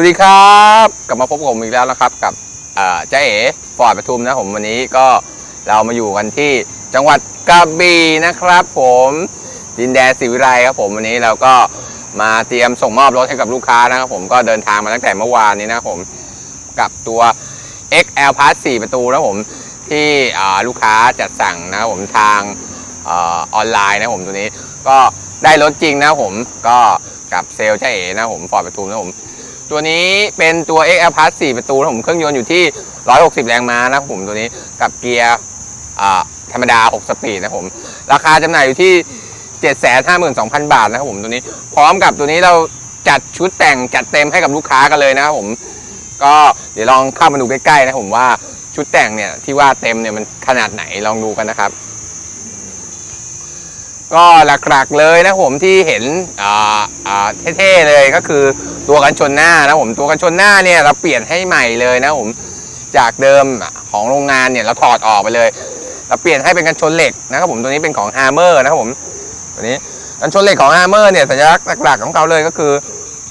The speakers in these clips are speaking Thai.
วัสดีครับ กลับมาพบกับผมอีกแล้วนะครับกับเจ๊เอ๋ฟอร์ดปทุมนะผมวันนี้ก็เรามาอยู่กันที่จังหวัดกระบี่นะครับ ผมดินแดนศรีวิไลครับผมวันนี้เราก็มาเตรียมส่งมอบรถให้กับลูกค้านะครับผมก็เดินทางมาตั้งแต่เมื่อวานนี้นะครับผมกับตัว XL Plus 4 ประตูนะผมที่ลูกค้าจัดสั่งนะครับผมทางอออนไลน์นะผมตัวนี้ก็ได้รถจริงนะครับผมก็กับเซลล์เจ๊เอ๋นะครับผมฟอร์ดปทุมนะผม ตัวนี้เป็นตัว XL Plus 4 ประตูนะผมเครื่องยนต์อยู่ที่ 160 แรงม้านะผมตัวนี้กับเกียร์ธรรมดา 6 สปีดนะผม ราคาจำหน่ายอยู่ที่ 752,000 บาทนะครับผมตัวนี้ พร้อมกับตัวนี้เราจัดชุดแต่งจัดเต็มให้กับลูกค้ากันเลยนะครับผม ก็เดี๋ยวลองเข้ามาดูใกล้ๆนะผมว่าชุดแต่งเนี่ยที่ว่าเต็มเนี่ยมันขนาดไหนลองดูกันนะครับ ก็หลักๆเลยนะผมที่เห็นเท่ๆเลยก็คือตัวกันชนหน้านะผมตัวกันชนหน้าเนี่ยเราเปลี่ยนให้ใหม่เลยนะผมจากเดิมของโรงงานเนี่ยเราถอดออกไปเลย เราเปลี่ยนให้เป็นกันชนเหล็กนะครับผมตัวนี้เป็นของ Hammer นะครับผมตัวนี้กันชนเหล็กของ Hammer เนี่ยสัญลักษณ์หลักๆของเขาเลยก็คือ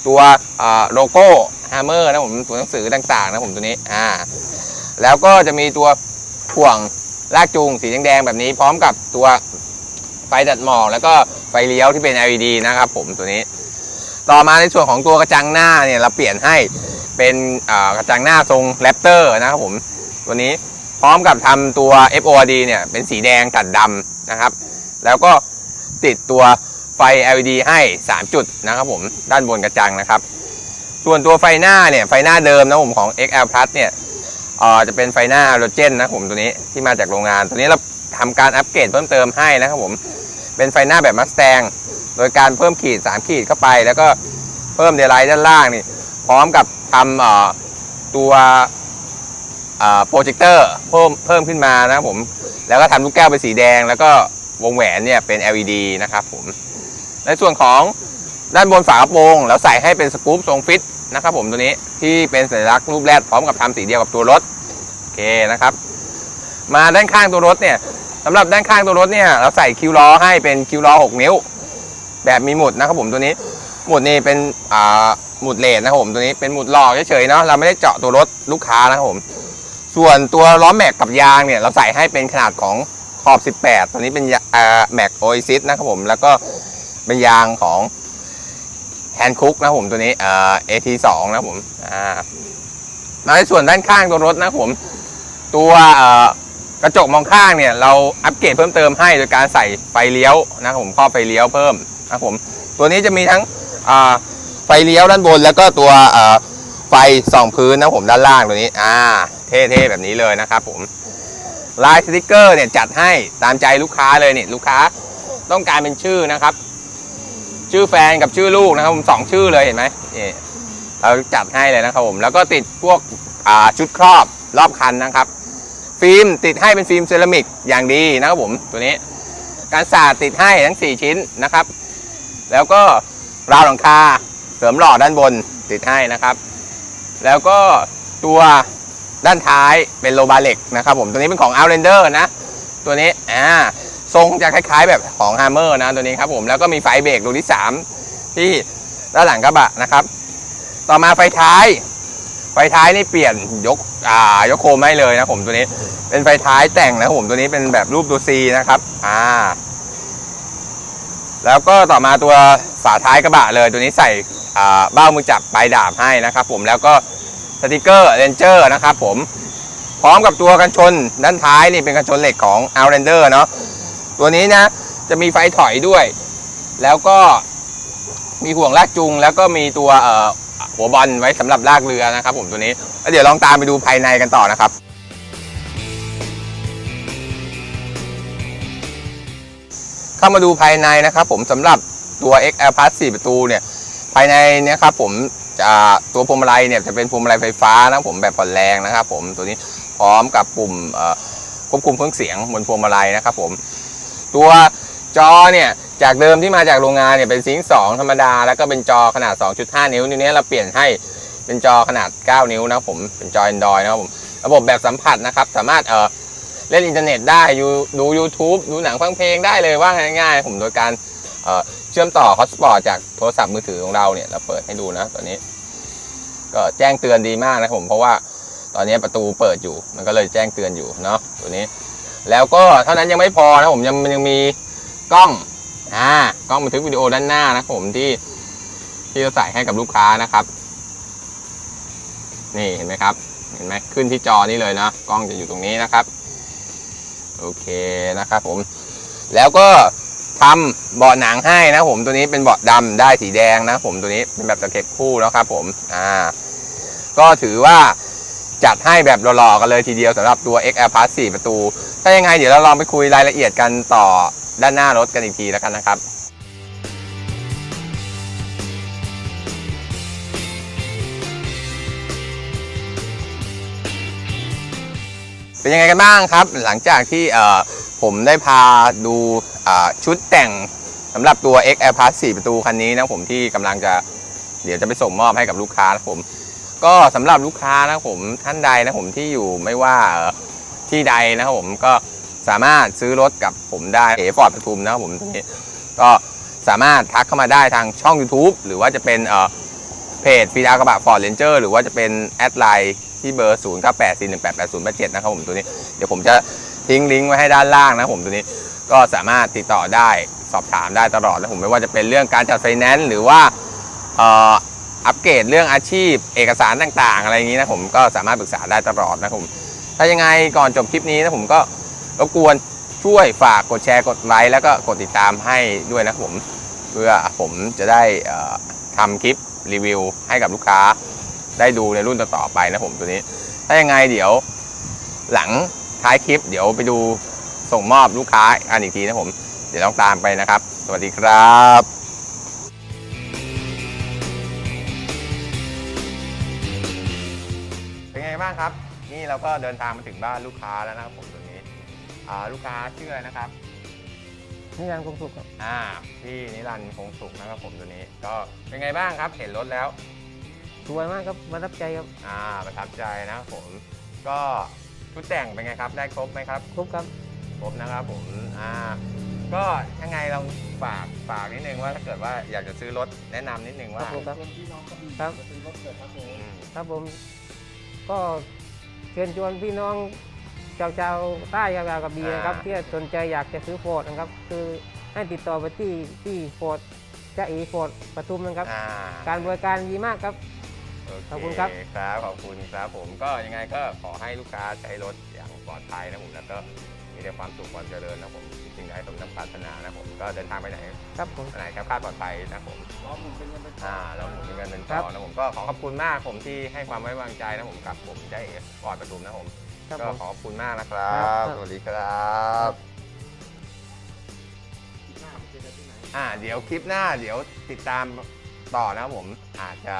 ตัวโลโก้ Hammer นะผมตัวหนังสือต่างๆนะผมตัวนี้อ่าแล้วก็จะมีตัวพ่วงลากจูงสีแดงๆแบบนี้พร้อมกับตัว ไฟตัดหมอกแล้วก็ไฟเลี้ยวที่เป็น LED นะครับผมตัวนี้ ต่อมาในส่วนของตัวกระจังหน้าเนี่ยเราเปลี่ยนให้เป็นกระจังหน้าทรงแรปเตอร์นะครับผมตัวนี้พร้อมกับทำตัว FORD เนี่ยเป็นสีแดงตัดดำนะครับ แล้วก็ติดตัวไฟ LED ให้ 3 จุดนะครับผมด้านบนกระจังนะครับ ส่วนตัวไฟหน้าเนี่ยไฟหน้าเดิมนะผมของ XL Plus เนี่ยจะเป็นไฟหน้าฮาโลเจนนะผมตัวนี้ที่มาจากโรงงาน ตัวนี้เรา ทำการอัปเกรดเพิ่มเติมให้นะครับผมเป็นไฟหน้าแบบมัสแตงโดยการเพิ่มขีด 3 ขีดเข้าไป แล้วก็เพิ่มเดลไลท์ด้านล่างนี่ พร้อมกับทำตัวโปรเจคเตอร์เพิ่มเพิ่มขึ้นมานะครับผม แล้วก็ทำลูกแก้วเป็นสีแดง แล้วก็วงแหวนเนี่ยเป็น LED นะครับผม ในส่วนของด้านบนฝากระโปรงแล้วใส่ให้เป็นสกู๊ปทรงฟิตนะครับผมตัวนี้ที่เป็นสัญลักษณ์รูปแรดพร้อมกับทำสีเดียวกับตัวรถ โอเคนะครับ มาด้านข้างตัวรถเนี่ยำหรับด้านข้างตัวรถเนี่ยเราใส่คิวล้อให้เป็นคิวล้อ6 นิ้ว แบบมีหมุดนะครับผมตัวนี้ หมุดนี่เป็นอ่าหมุดเลนนะครับผมตัวนี้เป็นหมุดหลอกเฉยๆเนาะเราไม่ได้เจาะตัวรถลูกค้านะครับผม ส่วนตัวล้อแม็กกับยางเนี่ยเราใส่ให้เป็นขนาดของขอบ 18 ตัวนี้เป็นแม็กโอซิสนะครับผมแล้วก็เป็นยางของแฮนคุกนะครับผมตัวนี้เอ่อ AT2 นะครับผมอ่ามาในส่วนด้านข้างตัวรถนะครับผมตัวเอ่อ กระจกมองข้างเนี่ยเราอัปเกรดเพิ่มเติมให้โดยการใส่ไฟเลี้ยวนะครับผมครอบไฟเลี้ยวเพิ่มนะครับผมตัวนี้จะมีทั้งไฟเลี้ยวด้านบน แล้วก็ตัวไฟส่องพื้นนะครับผมด้านล่างตัวนี้อ่าเท่ๆแบบนี้เลยนะครับผมลายสติกเกอร์เนี่ยจัดให้ตามใจลูกค้าเลยเนี่ยลูกค้าต้องการเป็นชื่อนะครับ ชื่อแฟนกับชื่อลูกนะครับผมสองชื่อเลยเห็นไหมนี่เราจัดให้เลยนะครับผมแล้วก็ติดพวกชุดครอบรอบคันนะครับ ฟิล์มติดให้เป็นฟิล์มเซรามิกอย่างดีนะครับผมตัวนี้ การสาดติดให้ทั้ง 4 ชิ้นนะครับ แล้วก็ราวหลังคาเสริมหล่อด้านบนติดให้นะครับ แล้วก็ตัวด้านท้ายเป็นโลบาเล็กนะครับผมตัวนี้เป็นของ Outlander นะ ตัวนี้อ่าทรงจะคล้ายๆแบบของ Hammer นะตัวนี้ครับผมแล้วก็มีไฟเบรกดวงที่ 3 ที่ด้านหลังกระบะนะครับ ต่อมาไฟท้าย ไฟท้ายนี่เปลี่ยนยกอ่ายกโคมให้เลยนะผมตัวนี้ เป็นไฟท้ายแต่งนะผมตัวนี้เป็นแบบรูปตัว C นะครับอ่าแล้วก็ต่อมาตัวฝาท้ายกระบะเลย ตัวนี้ใส่อ่าเบ้ามือจับปลายดาบให้นะครับผมแล้วก็สติกเกอร์เรนเจอร์นะครับผมพร้อมกับตัวกันชนด้านท้ายนี่เป็นกันชนเหล็กของ Outlander เนาะตัวนี้นะจะมีไฟถอยด้วย แล้วก็มีห่วงลากจูงแล้วก็มีตัวเอ่อ หัวบอลไว้สำหรับลากเรือนะครับ ผมตัวนี้แล้วเดี๋ยวลองตามไปดูภายในกันต่อนะครับ เข้ามาดูภายในนะครับ ผมสำหรับตัว XL Plus 4 ประตูเนี่ยภายในเนี่ยครับผมจะตัวพวงมาลัยเนี่ยจะเป็นพวงมาลัยไฟฟ้านะผมแบบผ่อนแรงนะครับ ผมตัวนี้พร้อมกับปุ่มควบคุมเครื่องเสียงบนพวงมาลัยนะครับ ผมตัว จอเนี่ยจากเดิมที่มาจากโรงงานเนี่ยเป็นซิงค์2ธรรมดา แล้วก็เป็นจอขนาด 2.5นิ้วนี้เราเปลี่ยนให้เป็นจอขนาด 9 นิ้วนะผมเป็นจอ Android นะครับผมระบบแบบสัมผัสนะครับสามารถเออเล่นอินเทอร์เน็ตได้ยูดู YouTube ดูหนังฟังเพลงได้เลยว่าง่ายๆ ผมโดยการเเชื่อมต่อฮอตสปอตจากโทรศัพท์มือถือของเราเนี่ยเราเปิดให้ดูนะตัวนี้ ก็แจ้งเตือนดีมากนะผมเพราะว่าตอนนี้ประตูเปิดอยู่มันก็เลยแจ้งเตือนอยู่เนาะตัวนี้ แล้วก็เท่านั้นยังไม่พอนะผมยังมันยังมี กล้องอ่ากล้องบันทึกวิดีโอด้านหน้านะครับผมที่ที่จะใส่ให้กับลูกค้านะครับ นี่เห็นไหมครับ เห็นไหมขึ้นที่จอนี้เลยนะกล้องจะอยู่ตรงนี้นะครับ โอเคนะครับผม แล้วก็ทำเบาะหนังให้นะผมตัวนี้เป็นเบาะดำได้สีแดงนะผมตัวนี้เป็นแบบตะเข็บคู่แล้วครับผมอ่าก็ถือว่าจัดให้แบบหล่อๆกันเลยทีเดียวสำหรับตัว XL Plus 4 ประตู ถ้ายังไงเดี๋ยวเราลองไปคุยรายละเอียดกันต่อ ด้านหน้ารถกันอีกทีแล้วกันนะครับเป็นยังไงกันบ้างครับ หลังจากที่ผมได้พาดูชุดแต่งสำหรับตัว X Air Plus 4 ประตูคันนี้นะผมที่กำลังจะเดี๋ยวจะไปส่งมอบให้กับลูกค้านะผม ก็สำหรับลูกค้านะผมท่านใดนะผมที่อยู่ไม่ว่าที่ใดนะครับผมก็ สามารถซื้อรถกับผมได้เอฟอร์ดปทุมนะครับผมตรงนี้ก็สามารถทักเข้ามาได้ทางช่อง YouTube หรือว่าจะเป็นเอ่อเพจฟีดากระบะฟอร์ดเรนเจอร์หรือว่าจะเป็นแอดไลน์ที่เบอร์0 9 8 4 1 8 8 0 8 7นะครับผมตัวนี้เดี๋ยวผมจะทิ้งลิงก์ไว้ให้ด้านล่างนะผมตัวนี้ก็สามารถติดต่อได้สอบถามได้ตลอดนะผมไม่ว่าจะเป็นเรื่องการจัดไฟแนนซ์หรือว่าอัปเกรดเรื่องอาชีพ เอกสารต่างๆ อะไรอย่างนี้นะผมก็สามารถปรึกษาได้ตลอดนะผมถ้ายังไงก่อนจบคลิปนี้นะผมก็ รบกวนช่วยฝากกดแชร์กดไลค์แล้วก็กดติดตามให้ด้วยนะครับผมเพื่อผมจะได้ทำคลิปรีวิวให้กับลูกค้า ได้ดูในรุ่นต่อๆไปนะผมตัวนี้ ถ้ายังไงเดี๋ยวหลังท้ายคลิป เดี๋ยวไปดูส่งมอบลูกค้ากันอีกทีนะผม เดี๋ยวต้องตามไปนะครับ สวัสดีครับเป็นไงบ้างครับ นี่เราก็เดินทางมาถึงบ้านลูกค้าแล้วนะครับผม อ่าลูกค้าชื่ออะไรนะครับ นี่งานคงสุขครับ อ่าพี่นิรันดร์คงสุขนะครับผมตัวนี้ ก็เป็นไงบ้างครับเห็นรถแล้ว สวยมากครับประทับใจครับอ่าประทับใจนะครับผม ก็ชุดแต่งเป็นไงครับ ได้ครบไหมครับ ครบครับ ครบนะครับผม อ่า ก็ยังไงเราฝากฝากนิดนึงว่าถ้าเกิดว่าอยากจะซื้อรถแนะนำนิดนึงคว่ารับผมครับ ครับ อืมครับผม ก็เชิญชวนพี่น้อง ชาวชาวใต้ชาวกระบี่นะครับที่สนใจอยากจะซื้อโฟร์ดนะครับ คือให้ติดต่อไปที่ที่โฟร์ดจะอีโฟร์ดปทุมนะครับ อ่าการบริการดีมากครับ โเขอบคุณครับ ครับ ขอบคุณครับผมก็ยังไงก็ขอให้ลูกค้าใช้รถอย่างปลอดภัยนะผมแล้วก็มีแต่ความสุขความเจริญนะผมสิ่งใดสมดังปรารถนานะผมก็เดินทางไปไหนครับผม ไปไหนครับคลาดปลอดภัยนะผม ล้อหมุนเป็นเงินเป็นอ่าแล้วหมุนเป็นเงินเป็นทครัอบงนะผมก็ขอขอบคุณมากผมที่ให้ความไว้วางใจนะผมกับผมได้เอฟปอดประทุมนะผม ครับก็ผมขอขอบคุณมากนะครัครับบสวัสดีครับอ่าเดี๋ยวคลิปหน้าเดี๋ยวติดตามต่อนะครับผมอาจจะ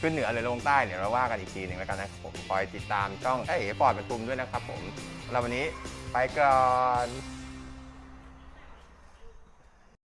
ขึ้นเหนือหรือลงใต้เดี๋ยวเราว่ากันอีกทีหนึ่งแล้วกันนะครับผมคอยติดตามช่องไอ้ปอดประทุมด้วยนะครับผมสำหรับวันนี้ไปก่อน